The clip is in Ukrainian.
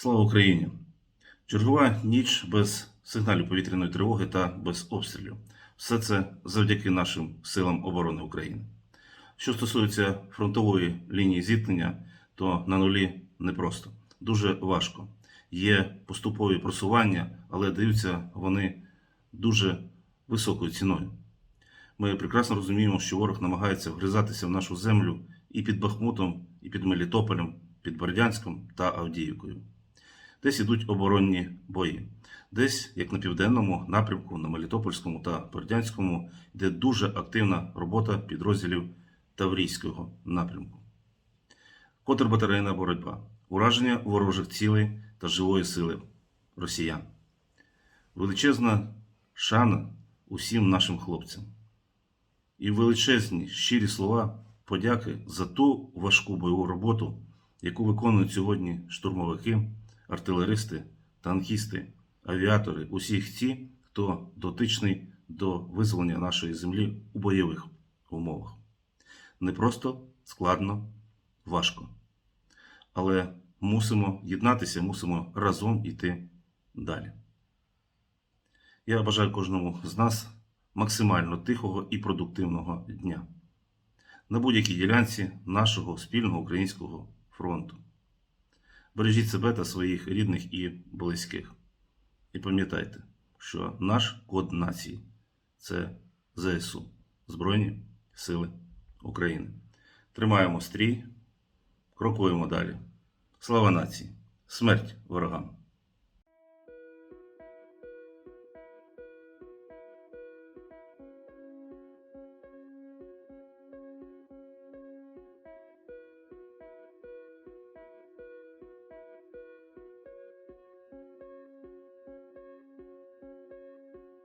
Слава Україні! Чергова ніч без сигналів повітряної тривоги та без обстрілів. Все це завдяки нашим силам оборони України. Що стосується фронтової лінії зіткнення, то на нулі непросто. Дуже важко. Є поступові просування, але даються вони дуже високою ціною. Ми прекрасно розуміємо, що ворог намагається вгризатися в нашу землю і під Бахмутом, і під Мелітополем, під Бердянськом та Авдіївкою. Десь ідуть оборонні бої. Десь, як на південному напрямку, на Мелітопольському та Бердянському, йде дуже активна робота підрозділів Таврійського напрямку. Контрбатарейна боротьба, ураження ворожих цілей та живої сили росіян. Величезна шана усім нашим хлопцям. І величезні щирі слова подяки за ту важку бойову роботу, яку виконують сьогодні штурмовики, артилеристи, танкісти, авіатори, усіх ті, хто дотичний до визволення нашої землі у бойових умовах. Не просто складно, важко. Але мусимо єднатися, мусимо разом іти далі. Я бажаю кожному з нас максимально тихого і продуктивного дня на будь-якій ділянці нашого спільного українського фронту. Бережіть себе та своїх рідних і близьких. І пам'ятайте, що наш код нації це ЗСУ Збройні Сили України. Тримаємо стрій, крокуємо далі. Слава нації! Смерть ворогам!